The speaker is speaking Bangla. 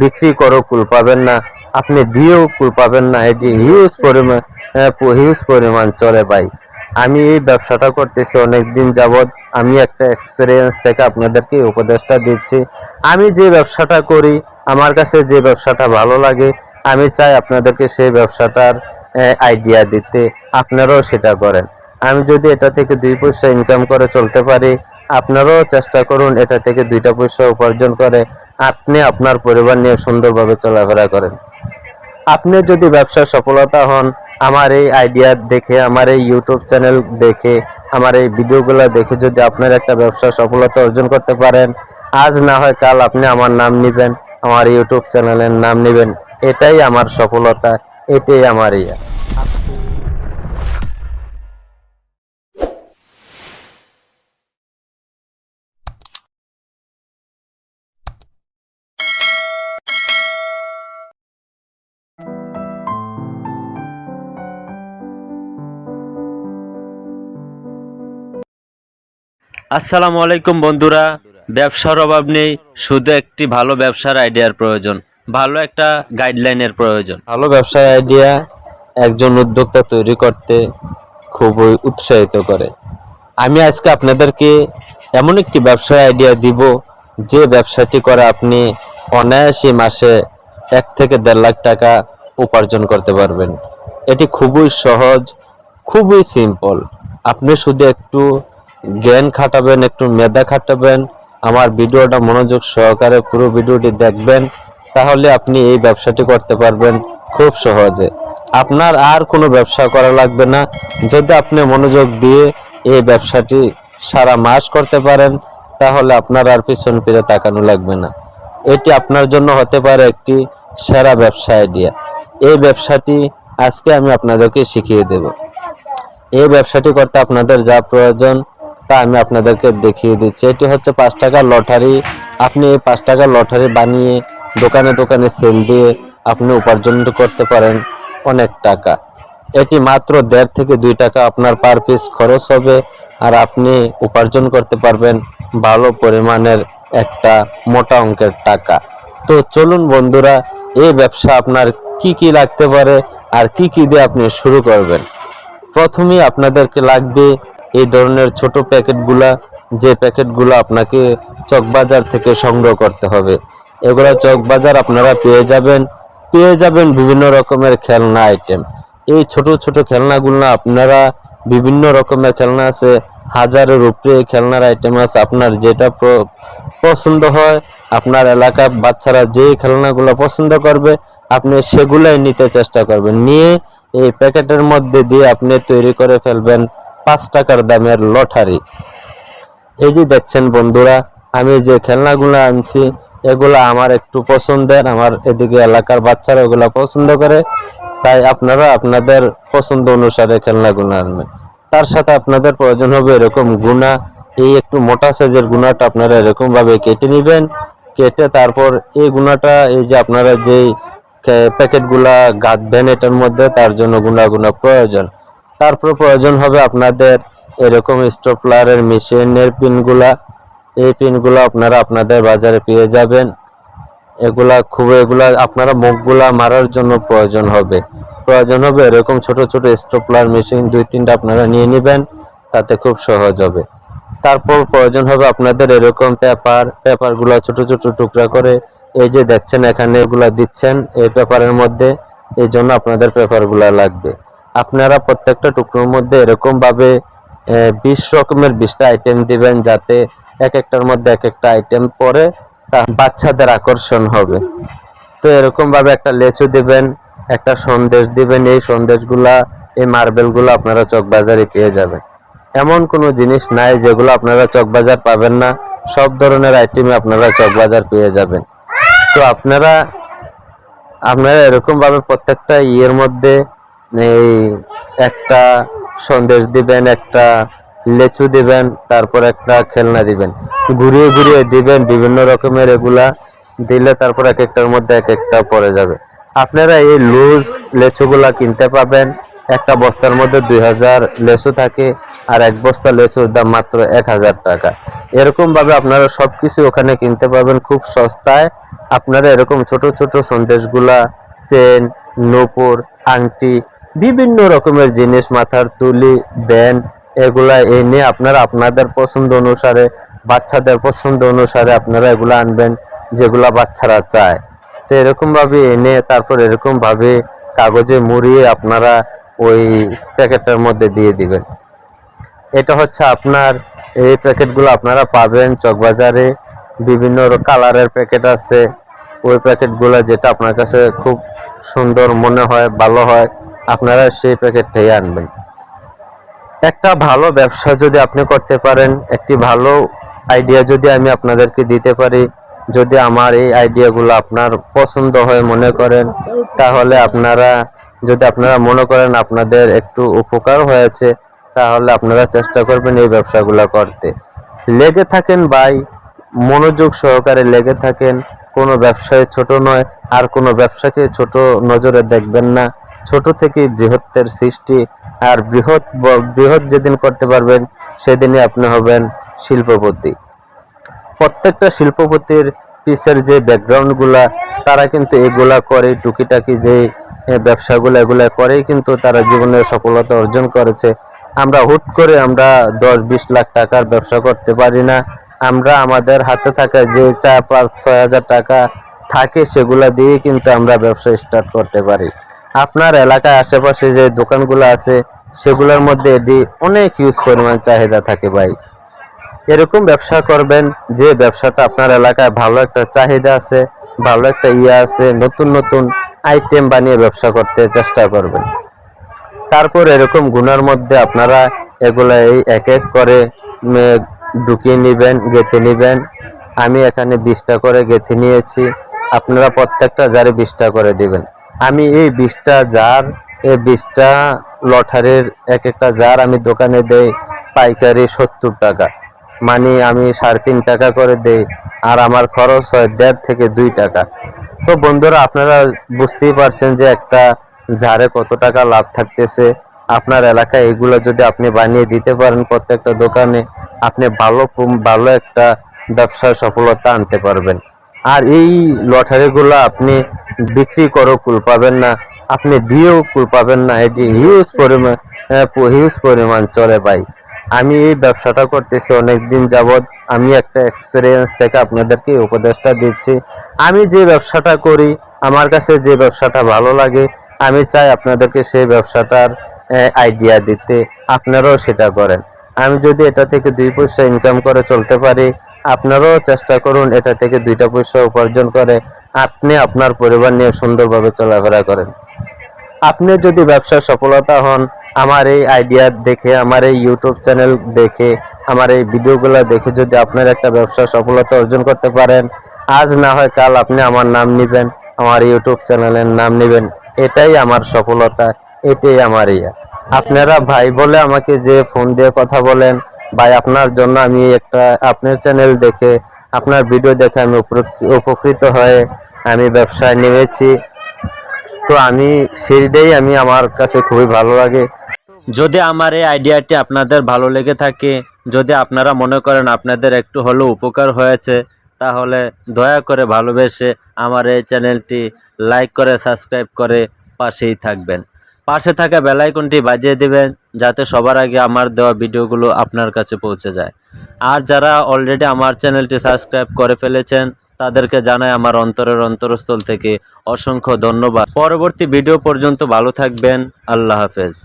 বিক্রি করো, কুল পাবেন না। আপনি দিয়েও কুল পাবেন না। এটি হিউজ পরিমাণ হিউজ পরিমাণ চলে ভাই। আমি এই ব্যবসাটা করতেছি অনেক দিন যাবৎ। আমি একটা এক্সপিরিয়েন্স থেকে আপনাদেরকে উপদেশটা দিচ্ছি। আমি যে ব্যবসাটা করি, আমার কাছে যে ব্যবসাটা ভালো লাগে, আমি চাই আপনাদেরকে সেই ব্যবসাটার আইডিয়া দিতে। আপনারাও সেটা করেন। আমি যদি এটা থেকে দুই পয়সা ইনকাম করে চলতে পারি আপনারাও চেষ্টা করুন এটা থেকে দুইটা পয়সা উপার্জন করে আপনি আপনার পরিবার নিয়ে সুন্দরভাবে চলাফেরা করেন। আপনি যদি ব্যবসায় সফলতা হন, আমার এই আইডিয়া দেখে, আমার এই ইউটিউব চ্যানেল দেখে, আমার এই ভিডিওগুলো দেখে যদি আপনার একটা ব্যবসা সফলতা অর্জন করতে পারেন, আজ না হয় কাল আপনি আমার নাম নেবেন, আমার ইউটিউব চ্যানেলের নাম নেবেন। এটাই আমার সফলতা, এটাই আমার ইয়া। আসসালামু আলাইকুম বন্ধুরা। ব্যবসার অভাব নেই, শুধু একটি ভালো ব্যবসার আইডিয়ার প্রয়োজন, ভালো একটা গাইডলাইনের প্রয়োজন। ভালো ব্যবসার আইডিয়া একজন উদ্যোক্তা তৈরি করতে খুবই উৎসাহিত করে। আমি আজকে আপনাদেরকে এমন একটি ব্যবসার আইডিয়া দিব, যে ব্যবসাটি করে আপনি অনায়াসে মাসে এক থেকে দেড় লাখ টাকা উপার্জন করতে পারবেন। এটি খুবই সহজ, খুবই সিম্পল আপনি শুধু একটু জ্ঞান খাটাবেন, একটু মেধা খাটাবেন। আমার ভিডিওটা মনোযোগ সহকারে পুরো ভিডিওটি দেখবেন, তাহলে আপনি এই ব্যবসাটি করতে পারবেন খুব সহজে। আপনার আর কোনো ব্যবসা করা লাগবে না। যদি আপনি মনোযোগ দিয়ে এই ব্যবসাটি সারা মাস করতে পারেন, তাহলে আপনার আর পিছন ফিরে তাকানো লাগবে না। এটি আপনার জন্য হতে পারে একটি সেরা ব্যবসা আইডিয়া। এই ব্যবসাটি আজকে আমি আপনাদেরকে শিখিয়ে দেব। এই ব্যবসাটি করতে আপনাদের যা প্রয়োজন তা আমি আপনাদেরকে দেখিয়ে দিচ্ছি। এটি হচ্ছে পাঁচ টাকার লটারি। আপনি এই পাঁচ টাকার লটারি বানিয়ে দোকানে দোকানে সেল দিয়ে আপনি উপার্জন করতে পারেন অনেক টাকা। এটি মাত্র দেড় থেকে দুই টাকা আপনার পার পিস খরচ হবে আর আপনি উপার্জন করতে পারবেন ভালো পরিমাণের একটা মোটা অঙ্কের টাকা। তো চলুন বন্ধুরা, এই ব্যবসা আপনার কি কি লাগতে পারে আর কি কি দিয়ে আপনি শুরু করবেন? প্রথমেই আপনাদেরকে লাগবে এই ধরনের ছোট প্যাকেটগুলা, যে প্যাকেটগুলো আপনাকে চকবাজার থেকে সংগ্রহ করতে হবে। এগুলো চকবাজার আপনারা পেয়ে যাবেন পেয়ে যাবেন বিভিন্ন রকমের খেলনা আইটেম এই ছোট ছোট খেলনাগুলো আপনারা বিভিন্ন রকমের খেলনা আছে, হাজারের উপরে খেলনার আইটেম আছে, আপনার যেটা পছন্দ হয়, আপনার এলাকার বাচ্চারা যে খেলনাগুলো পছন্দ করবে, আপনি সেগুলাই নিতে চেষ্টা করবেন। নিয়ে এই প্যাকেটের মধ্যে দিয়ে আপনি তৈরি করে ফেলবেন পাঁচ টাকার দামের লটারি। এই যে দেখছেন বন্ধুরা, আমি যে খেলনাগুলো আনছি, এগুলো আমার একটু পছন্দের, আমার এদিকে এলাকার বাচ্চারা এগুলো পছন্দ করে, তাই আপনারা আপনাদের পছন্দ অনুসারে খেলনাগুলো আনবেন। তার সাথে আপনাদের প্রয়োজন হবে এরকম গুণা এই একটু মোটা সাইজের গুণাটা আপনারা এরকমভাবে কেটে নেবেন, কেটে তারপর এই গুণাটা এই যে আপনারা যেই প্যাকেটগুলা গাঁথবেন এটার মধ্যে, তার জন্য গুণা গুণা প্রয়োজন। তারপর প্রয়োজন হবে আপনাদের এরকম স্টোপলারের মেশিনের পিনগুলা। এই পিনগুলো আপনারা আপনাদের বাজারে পেয়ে যাবেন। এগুলা খুব, এগুলা আপনারা মুখগুলা মারার জন্য প্রয়োজন হবে। প্রয়োজন হবে এরকম ছোট ছোট স্টোপলার মেশিন দুই, তিনটা আপনারা নিয়ে নেবেন, তাতে খুব সহজ হবে। তারপর প্রয়োজন হবে আপনাদের এরকম পেপার, পেপারগুলো ছোট ছোট টুকরা করে এই যে দেখছেন, এখানে এগুলা দিচ্ছেন, এই পেপারের মধ্যে এই জন্য আপনাদের পেপারগুলা লাগবে। আপনারা প্রত্যেকটা টুকরোর মধ্যে এরকমভাবে বিশ রকমের বিশটা আইটেম দিবেন যাতে এক একটার মধ্যে এক একটা আইটেম পরে তা বাচ্চাদের আকর্ষণ হবে। তো এরকমভাবে একটা লেচু দিবেন, একটা সন্দেশ দিবেন, এই সন্দেশগুলা, এই মার্বেলগুলো আপনারা চকবাজারে পেয়ে যাবেন। এমন কোনো জিনিস নাই যেগুলো আপনারা চকবাজার পাবেন না, সব ধরনের আইটেমে আপনারা চকবাজার পেয়ে যাবেন। তো আপনারা আপনারা এরকম ভাবে প্রত্যেকটা ইয়ের মধ্যে এই একটা সন্দেশ দিবেন, একটা লেচু দিবেন, তারপর একটা খেলনা দিবেন। ঘুরিয়ে ঘুরিয়ে দিবেন বিভিন্ন রকমের এগুলা, দিলে তারপর এক একটার মধ্যে এক একটা পড়ে যাবে। আপনারা এই লুজ লেচুগুলা কিনতে পাবেন একটা বস্তার মধ্যে দুই হাজার লেচু থাকে আর এক বস্তা লেচুর দাম মাত্র এক হাজার টাকা। এরকমভাবে আপনারা সব কিছু ওখানে কিনতে পারবেন খুব সস্তায়। আপনারা এরকম ছোট ছোট সন্দেশগুলা, চেন, নূপুর, আংটি, বিভিন্ন রকমের জিনিস, মাথার তুলি, ব্যান্ড, এগুলা এনে আপনারা আপনাদের পছন্দ অনুসারে, বাচ্চাদের পছন্দ অনুসারে আপনারা এগুলা আনবেন, যেগুলা বাচ্চারা চায়। তো এরকমভাবে এনে তারপর এরকমভাবে কাগজে মুড়িয়ে আপনারা ওই প্যাকেটটার মধ্যে দিয়ে দিবেন। এটা হচ্ছে আপনার, এই প্যাকেটগুলো আপনারা পাবেন চকবাজারে। বিভিন্ন কালারের প্যাকেট আছে। ওই প্যাকেটগুলো যেটা আপনার কাছে খুব সুন্দর মনে হয়, ভালো হয়, আপনারা সেই প্যাকেটটাই আনবেন। একটা ভালো ব্যবসা যদি আপনি করতে পারেন, একটি ভালো আইডিয়া যদি আমি আপনাদেরকে দিতে পারি, যদি আমার এই আইডিয়াগুলো আপনার পছন্দ হয় মনে করেন, তাহলে আপনারা যদি আপনারা মনে করেন আপনাদের একটু উপকার হয়েছে, তাহলে আপনারা চেষ্টা করবেন এই ব্যবসাগুলো করতে। লেগে থাকেন ভাই, মনোযোগ সহকারে লেগে থাকেন। কোনো ব্যবসায় ছোট নয়, আর কোনো ব্যবসাকে ছোট নজরে দেখবেন না। ছোট থেকে বৃহত্তের সৃষ্টি, আর বৃহৎ বৃহৎ যেদিন করতে পারবেন, সেদিনই আপনি হবেন শিল্পপতি। প্রত্যেকটা শিল্পপতির পিসের যে ব্যাকগ্রাউন্ডগুলা তারা কিন্তু এগুলা করে টুকিটাকি যে ব্যবসাগুলো এগুলা করেই কিন্তু তারা জীবনের সফলতা অর্জন করেছে। আমরা হুট করে আমরা দশ বিশ লাখ টাকার ব্যবসা করতে পারি না। আমরা আমাদের হাতে থাকা যে চার পাঁচ ছয় হাজার টাকা থাকে সেগুলা দিয়ে কিন্তু আমরা ব্যবসা স্টার্ট করতে পারি। আপনার এলাকায় আশেপাশে যে দোকানগুলো আছে, সেগুলোর মধ্যে এটি অনেক হিউজ পরিমাণ চাহিদা থাকে ভাই। এরকম ব্যবসা করবেন যে ব্যবসাটা আপনার এলাকায় ভালো একটা চাহিদা আছে ভালো একটা ইয়ে আছে, নতুন নতুন আইটেম বানিয়ে ব্যবসা করতে চেষ্টা করবেন। তারপর এরকম গুণার মধ্যে আপনারা এগুলো এই এক এক করে ঢুকিয়ে নেবেন, গেঁথে নেবেন। আমি এখানে বিশটা করে গেঁথে নিয়েছি। আপনারা প্রত্যেকটা জারে বিশটা করে দিবেন। আমি এই বিশটা জার, এই বিশটা লটারির এক একটা জার আমি দোকানে দেই পাইকারি সত্তর টাকা। মানে আমি সাড়ে তিন টাকা করে দেই। আর আমার খরচ হয় দেড় থেকে দুই টাকা। তো বন্ধুরা, আপনারা বুঝতেই পারছেন যে একটা ঝাড়ে কত টাকা লাভ থাকতেছে। আপনার এলাকায় এগুলো যদি আপনি বানিয়ে দিতে পারেন প্রত্যেকটা দোকানে, আপনি ভালো ভালো একটা ব্যবসায় সফলতা আনতে পারবেন। আর এই লটারিগুলো আপনি বিক্রি করেও কুল পাবেন না, আপনি দিয়েও কুল পাবেন না। এটি হিউজ পরিমাণ হিউজ পরিমাণ চলে ভাই। আমি এই ব্যবসাটা করতেছি অনেক দিন যাবৎ। আমি একটা এক্সপিরিয়েন্স থেকে আপনাদেরকে উপদেশটা দিচ্ছি। আমি যে ব্যবসাটা করি, আমার কাছে যে ব্যবসাটা ভালো লাগে, আমি চাই আপনাদেরকে সেই ব্যবসাটার আইডিয়া দিতে। আপনারাও সেটা করেন। আমি যদি এটা থেকে দুই পয়সা ইনকাম করে চলতে পারি, আপনারাও চেষ্টা করুন এটা থেকে দুইটা পয়সা উপার্জন করে। আপনি আপনার পরিবার নিয়ে সুন্দরভাবে চলাফেরা করেন। আপনি যদি ব্যবসার সফলতা হন আমার এই আইডিয়া দেখে, আমার এই ইউটিউব চ্যানেল দেখে, আমার এই ভিডিওগুলো দেখে যদি আপনার একটা ব্যবসা সফলতা অর্জন করতে পারেন, আজ না হয় কাল আপনি আমার নাম নেবেন, আমার ইউটিউব চ্যানেলের নাম নেবেন। এটাই আমার সফলতা, এটাই আমার ইয়া। আপনারা ভাই বলে আমাকে যে ফোন দিয়ে কথা বলেন, ভাই আপনার জন্য আমি একটা আপনার চ্যানেল দেখে, আপনার ভিডিও দেখে আমি উপকৃত হয়ে আমি ব্যবসায় নেমেছি। তো আমি সেইটাই আমি আমার কাছে খুবই ভালো লাগে। যদি আমার এই আইডিয়াটি আপনাদের ভালো লেগে থাকে, যদি আপনারা মনে করেন আপনাদের একটু হলেও উপকার হয়েছে, তাহলে দয়া করে ভালোবেসে আমার এই চ্যানেলটি লাইক করে সাবস্ক্রাইব করে পাশেই থাকবেন। পাশে থাকা বেলাইকনটি বাজিয়ে দিবেন, যাতে সবার আগে আমার দেওয়া ভিডিওগুলো আপনার কাছে পৌঁছে যায়। আর যারা অলরেডি আমার চ্যানেলটি সাবস্ক্রাইব করে ফেলেছেন, তাদেরকে জানাই আমার অন্তরের অন্তরস্থল থেকে অসংখ্য ধন্যবাদ। পরবর্তী ভিডিও পর্যন্ত ভালো থাকবেন। আল্লাহ হাফেজ।